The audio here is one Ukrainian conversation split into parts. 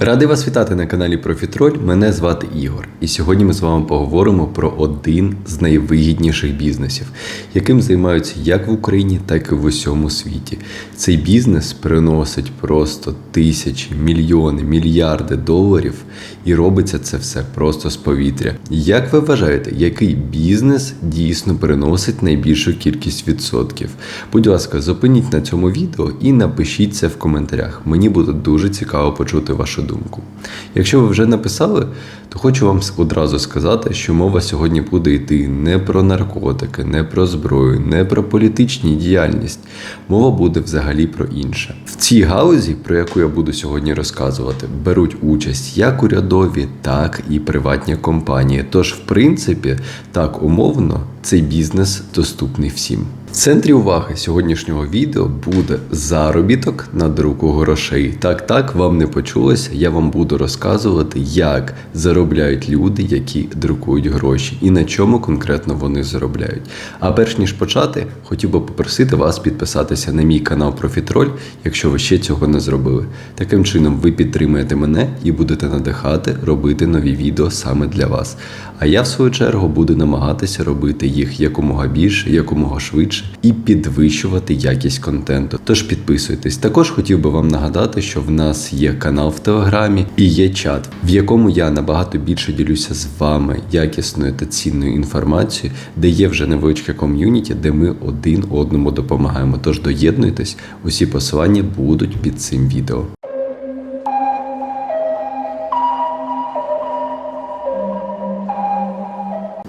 Радий вас вітати на каналі Профітроль. Мене звати Ігор. І сьогодні ми з вами поговоримо про один з найвигідніших бізнесів, яким займаються як в Україні, так і в усьому світі. Цей бізнес приносить просто тисячі, мільйони, мільярди доларів, і робиться це все просто з повітря. Як ви вважаєте, який бізнес дійсно приносить найбільшу кількість відсотків? Будь ласка, зупиніть на цьому відео і напишіть це в коментарях. Мені буде дуже цікаво почути вашу думку. Якщо ви вже написали, то хочу вам одразу сказати, що мова сьогодні буде йти не про наркотики, не про зброю, не про політичні діяльність. Мова буде взагалі про інше. В цій галузі, про яку я буду сьогодні розказувати, беруть участь як урядові, так і приватні компанії. Тож, в принципі, так умовно, цей бізнес доступний всім. В центрі уваги сьогоднішнього відео буде заробіток на друку грошей. Так, так, вам не почулося. Я вам буду розказувати, як заробляють люди, які друкують гроші, і на чому конкретно вони заробляють. А перш ніж почати, хотів би попросити вас підписатися на мій канал Профітроль, якщо ви ще цього не зробили. Таким чином, ви підтримаєте мене і будете надихати робити нові відео саме для вас. А я, в свою чергу, буду намагатися робити їх якомога більше, якомога швидше і підвищувати якість контенту. Тож підписуйтесь. Також хотів би вам нагадати, що в нас є канал в Телеграмі і є чат, в якому я набагато більше ділюся з вами якісною та цінною інформацією, де є вже невеличке ком'юніті, де ми один одному допомагаємо. Тож доєднуйтесь, усі посилання будуть під цим відео.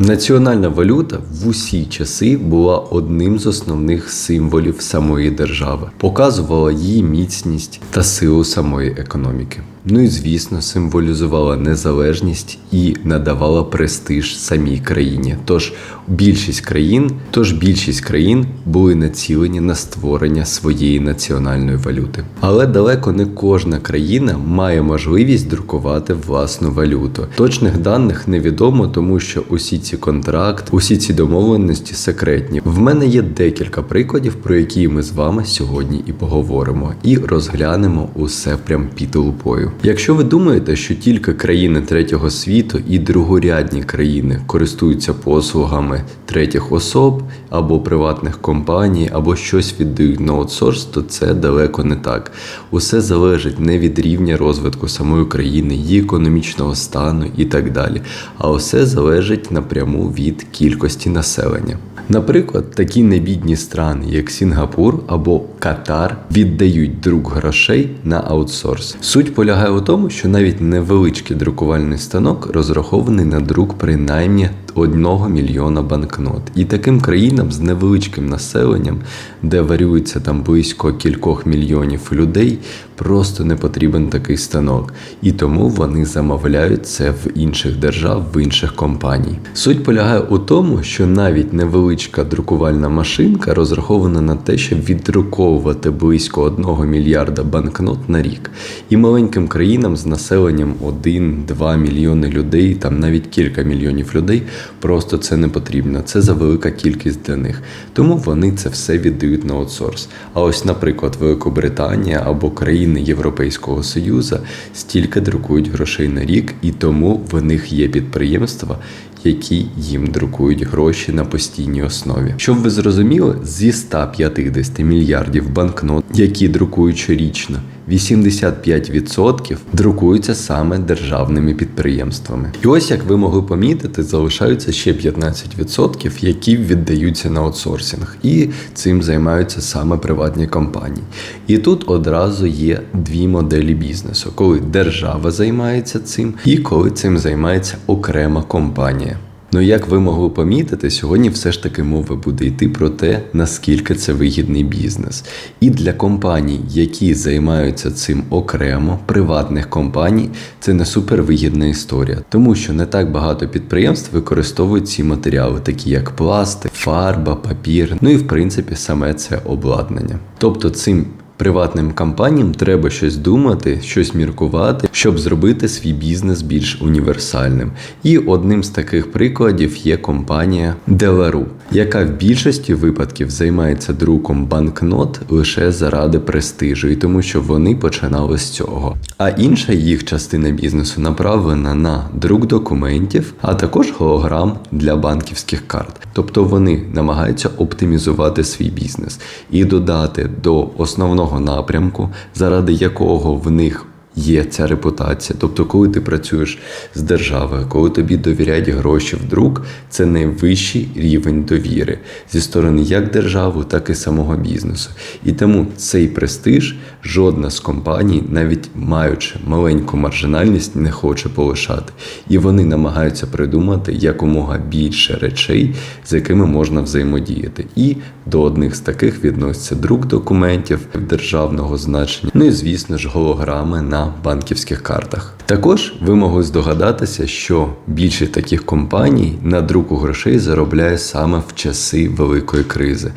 Національна валюта в усі часи була одним з основних символів самої держави, показувала її міцність та силу самої економіки. Ну і звісно, символізувала незалежність і надавала престиж самій країні. Тож більшість країн, тож більшість країн були націлені на створення своєї національної валюти. Але далеко не кожна країна має можливість друкувати власну валюту. Точних даних невідомо, тому що усі ці контракти, усі ці домовленості секретні. В мене є декілька прикладів, про які ми з вами сьогодні і поговоримо, і розглянемо усе прям під лупою. Якщо ви думаєте, що тільки країни третього світу і другорядні країни користуються послугами третіх особ або приватних компаній, або щось віддають на аутсорс, то це далеко не так. Усе залежить не від рівня розвитку самої країни, її економічного стану і так далі. А усе залежить напряму від кількості населення. Наприклад, такі небідні страни, як Сінгапур або Катар, віддають друк грошей на аутсорс. Суть полягає у тому, що навіть невеличкий друкувальний станок розрахований на друк принаймні 1 мільйона банкнот. І таким країнам з невеличким населенням, де варюється там близько кількох мільйонів людей, просто не потрібен такий станок. І тому вони замовляють це в інших держав, в інших компаній. Суть полягає у тому, що навіть невеличка друкувальна машинка розрахована на те, щоб віддруковувати близько 1 мільярда банкнот на рік. І маленьким країнам з населенням 1-2 мільйони людей, там навіть кілька мільйонів людей, просто це не потрібно. Це за велика кількість для них. Тому вони це все віддають на аутсорс. А ось, наприклад, Великобританія або країни Європейського Союзу стільки друкують грошей на рік, і тому в них є підприємства. Які їм друкують гроші на постійній основі, щоб ви зрозуміли, зі 150 мільярдів банкнот, які друкують щорічно, 85% друкуються саме державними підприємствами. І ось як ви могли помітити, залишаються ще 15%, які віддаються на аутсорсинг, і цим займаються саме приватні компанії. І тут одразу є дві моделі бізнесу: коли держава займається цим, і коли цим займається окрема компанія. Ну, як ви могли помітити, сьогодні все ж таки мова буде йти про те, наскільки це вигідний бізнес. І для компаній, які займаються цим окремо, приватних компаній, це не супервигідна історія, тому що не так багато підприємств використовують ці матеріали, такі як пластик, фарба, папір, ну і в принципі саме це обладнання. Тобто цим Приватним компаніям треба щось думати, щось міркувати, щоб зробити свій бізнес більш універсальним. І одним з таких прикладів є компанія Deliveroo, яка в більшості випадків займається друком банкнот лише заради престижу, і тому що вони починали з цього. А інша їх частина бізнесу направлена на друк документів, а також голограм для банківських карт. Тобто вони намагаються оптимізувати свій бізнес і додати до основного напрямку, заради якого в них є ця репутація. Тобто, коли ти працюєш з державою, коли тобі довіряють гроші в друк, це найвищий рівень довіри зі сторони як держави, так і самого бізнесу. І тому цей престиж жодна з компаній, навіть маючи маленьку маржинальність, не хоче полишати. І вони намагаються придумати якомога більше речей, з якими можна взаємодіяти. І до одних з таких відноситься друк документів державного значення. Ну і звісно ж голограми на банківських картах. Також ви могли здогадатися, що більшість таких компаній на друку грошей заробляє саме в часи великої кризи,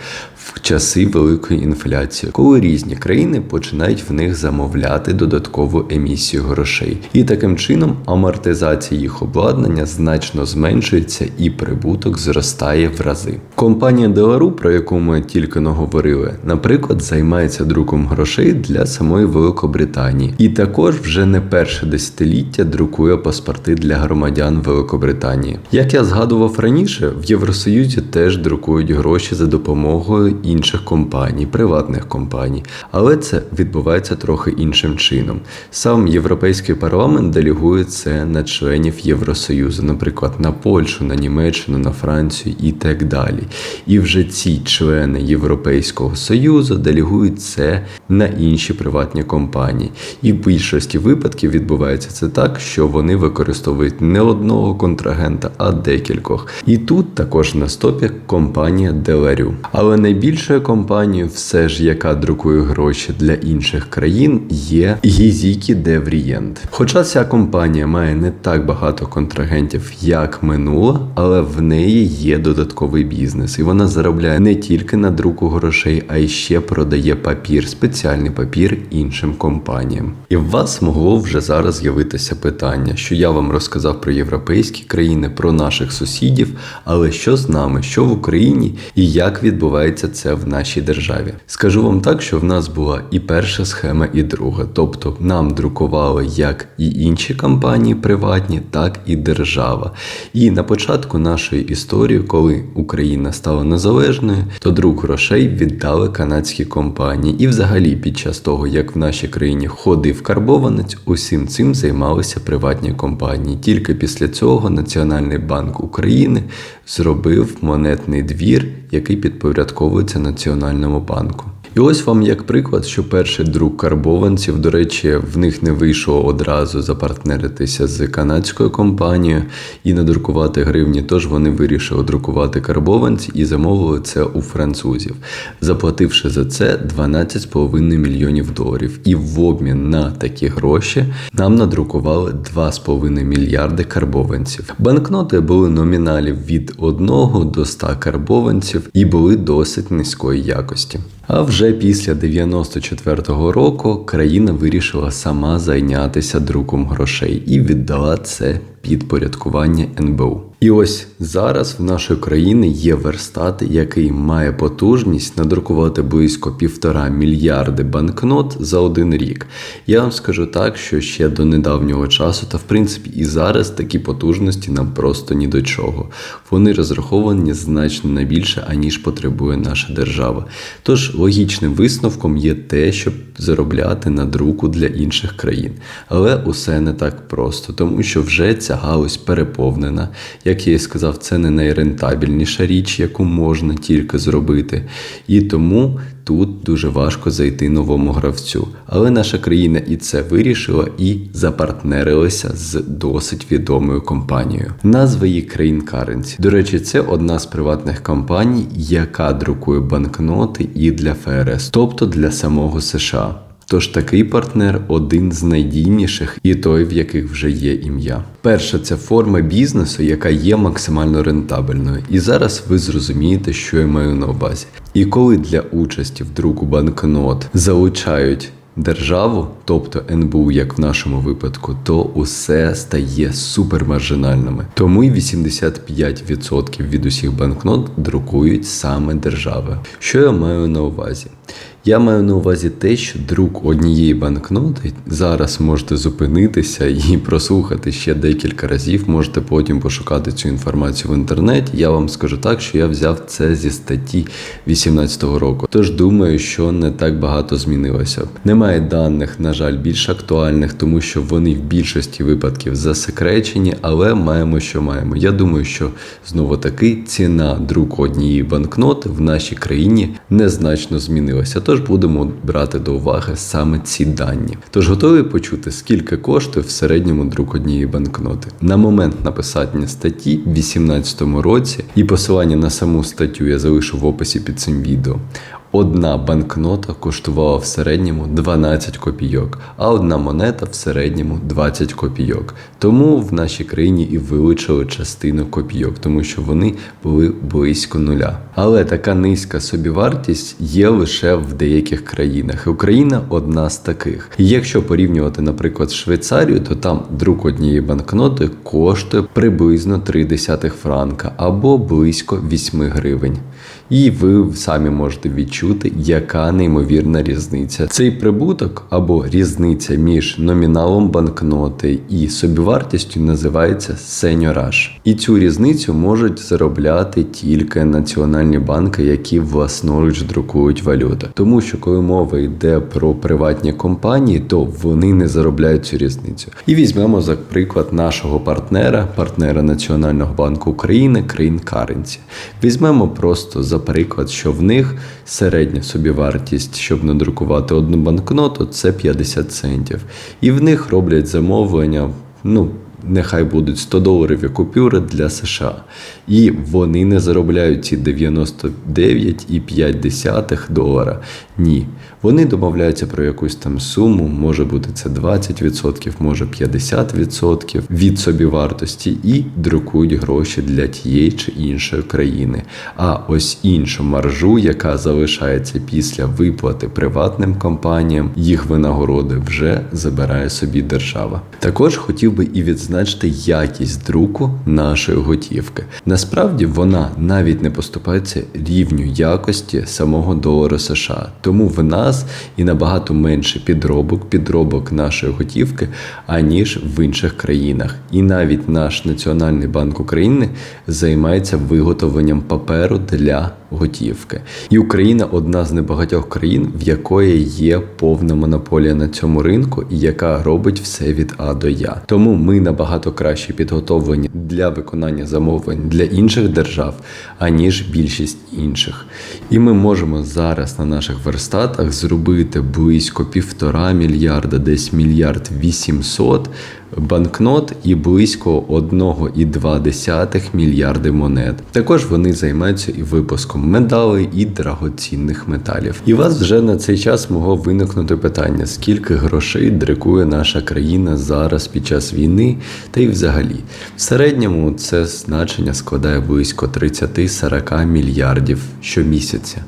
в часи великої інфляції, коли різні країни починають в них замовляти додаткову емісію грошей. І таким чином амортизація їх обладнання значно зменшується і прибуток зростає в рази. Компанія Deliveroo, про яку ми тільки не говорили, наприклад, займається друком грошей для самої Великобританії, і також вже не перше десятиліття друкує паспорти для громадян Великобританії. Як я згадував раніше, в Євросоюзі теж друкують гроші за допомогою інших компаній, приватних компаній, але це відбувається трохи іншим чином. Сам європейський парламент делегує це на членів Євросоюзу, наприклад, на Польщу, на Німеччину, на Францію і так далі. І вже ці члени Європейського Союзу делегують це на інші приватні компанії. І в більшості випадків відбувається це так, що вони використовують не одного контрагента, а декількох. І тут також на стопі компанія Deliveroo. Але найбільшою компанією, все ж яка друкує гроші для інших країн, є Гізікі Деврієнт. Хоча ця компанія має не так багато контрагентів, як минула, але в неї є додатковий бізнес, і вона заробляє не тільки на друку грошей, а й ще продає папір, спеціальний папір іншим компаніям. І в вас могло вже зараз з'явитися питання, що я вам розказав про європейські країни, про наших сусідів, але що з нами, що в Україні і як відбувається це в нашій державі. Скажу вам так, що в нас була і перша схема, і друга. Тобто нам друкували як і інші компанії приватні, так і держава. І на початку нашої історії, коли Україна стала незалежною, то друк грошей віддали канадські компанії. І взагалі під час того, як в нашій країні ходив карбованець, усім цим займалися приватні компанії. Тільки після цього Національний банк України зробив монетний двір, який підпорядковується Національному банку. І ось вам як приклад, що перший друк карбованців, до речі, в них не вийшло одразу запартнеритися з канадською компанією і надрукувати гривні. Тож вони вирішили друкувати карбованці і замовили це у французів, заплативши за це 12,5 мільйонів доларів. І в обмін на такі гроші нам надрукували 2,5 мільярди карбованців. Банкноти були номіналів від 1 до 100 карбованців і були досить низької якості. А вже після 94-го року країна вирішила сама зайнятися друком грошей і віддала це підпорядкування НБУ. І ось зараз в нашої країни є верстат, який має потужність надрукувати близько півтора мільярди банкнот за один рік. Я вам скажу так, що ще до недавнього часу, та в принципі і зараз такі потужності нам просто ні до чого. Вони розраховані значно на більше, аніж потребує наша держава. Тож логічним висновком є те, щоб заробляти на друку для інших країн. Але усе не так просто, тому що вже ця галузь переповнена. Як я і сказав, це не найрентабельніша річ, яку можна тільки зробити. І тому тут дуже важко зайти новому гравцю. Але наша країна і це вирішила і запартнерилася з досить відомою компанією. Назва її Crane Currency. До речі, це одна з приватних компаній, яка друкує банкноти і для ФРС, тобто для самого США. Тож такий партнер один з найдійніших і той, в яких вже є ім'я. Перша це форма бізнесу, яка є максимально рентабельною. І зараз ви зрозумієте, що я маю на увазі. І коли для участі в друку банкнот залучають державу, тобто НБУ, як в нашому випадку, то усе стає супермаржинальними. Тому й 85% від усіх банкнот друкують саме держави. Що я маю на увазі? Я маю на увазі те, що друк однієї банкноти зараз можете зупинитися і прослухати ще декілька разів. Можете потім пошукати цю інформацію в інтернеті. Я вам скажу так, що я взяв це зі статті 18-го року. Тож думаю, що не так багато змінилося. Немає даних, на жаль, більш актуальних, тому що вони в більшості випадків засекречені, але маємо, що маємо. Я думаю, що знову таки ціна друку однієї банкноти в нашій країні незначно змінилася. Тож будемо брати до уваги саме ці дані. Тож готові почути, скільки коштує в середньому друк однієї банкноти. На момент написання статті в 2018 році і посилання на саму статтю я залишу в описі під цим відео. Одна банкнота коштувала в середньому 12 копійок, а одна монета в середньому 20 копійок. Тому в нашій країні і вилучили частину копійок, тому що вони були близько нуля. Але така низька собівартість є лише в деяких країнах. Україна одна з таких. І якщо порівнювати, наприклад, з Швейцарією, то там друк однієї банкноти коштує приблизно 0,3 франка або близько 8 гривень. І ви самі можете відчути, яка неймовірна різниця. Цей прибуток або різниця між номіналом банкноти і собівартістю називається сеньораж. І цю різницю можуть заробляти тільки національні банки, які власноруч друкують валюту. Тому що коли мова йде про приватні компанії, то вони не заробляють цю різницю. І візьмемо за приклад нашого партнера, партнера Національного банку України, країн Каренці. Візьмемо просто за приклад, що в них середня собівартість, щоб надрукувати одну банкноту, це 50 центів. І в них роблять замовлення, ну. Нехай будуть 100 доларів купюри для США. І вони не заробляють ці 99,5 долара. Ні. Вони домовляються про якусь там суму, може бути це 20%, може 50% від собівартості, і друкують гроші для тієї чи іншої країни. А ось іншу маржу, яка залишається після виплати приватним компаніям, їх винагороди вже забирає собі держава. Також хотів би і відзначити якість друку нашої готівки. Насправді вона навіть не поступається рівню якості самого долара США, тому в нас і набагато менше підробок, підробок нашої готівки, аніж в інших країнах. І навіть наш Національний банк України займається виготовленням паперу для готівки. І Україна одна з небагатьох країн, в якої є повна монополія на цьому ринку, і яка робить все від А до Я. Тому ми набагато краще підготовлені для виконання замовлень для інших держав, аніж більшість інших. І ми можемо зараз на наших верстатах зробити близько півтора мільярда, десь мільярд вісімсот банкнот і близько 1,2 мільярди монет. Також вони займаються і випуском медалей і драгоцінних металів. І вас вже на цей час могло виникнути питання: скільки грошей друкує наша країна зараз під час війни, та й взагалі. В середньому це значення складає близько 30-40 мільярдів щомісяця.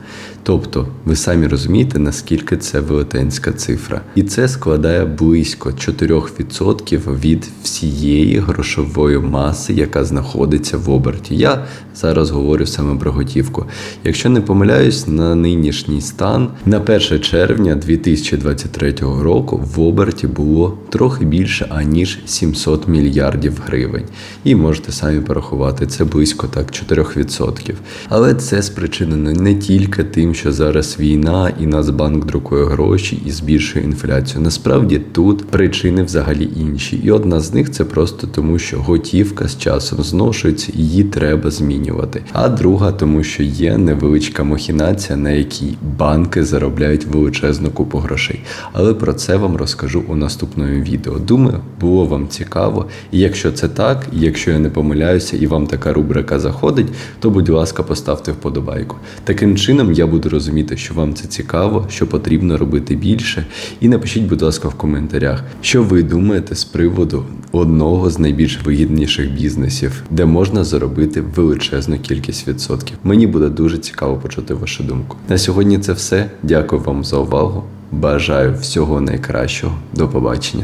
Тобто, ви самі розумієте, наскільки це велетенська цифра, і це складає близько 4% від всієї грошової маси, яка знаходиться в оберті. Я зараз говорю саме про готівку. Якщо не помиляюсь, на нинішній стан на 1 червня 2023 року в оберті було трохи більше аніж 700 мільярдів гривень. І можете самі порахувати, це близько так 4%. Але це спричинено не тільки тим, що зараз війна і Нацбанк друкує гроші і збільшує інфляцію. Насправді тут причини взагалі інші. І одна з них це просто тому, що готівка з часом зношується, і її треба змінювати. А друга, тому що є невеличка махінація, на якій банки заробляють величезну купу грошей. Але про це вам розкажу у наступному відео. Думаю, було вам цікаво. І якщо це так, і якщо я не помиляюся, і вам така рубрика заходить, то будь ласка, поставте вподобайку. Таким чином я буду буду розуміти, що вам це цікаво, що потрібно робити більше. І напишіть, будь ласка, в коментарях, що ви думаєте з приводу одного з найбільш вигідніших бізнесів, де можна заробити величезну кількість відсотків. Мені буде дуже цікаво почути вашу думку. На сьогодні це все. Дякую вам за увагу. Бажаю всього найкращого. До побачення.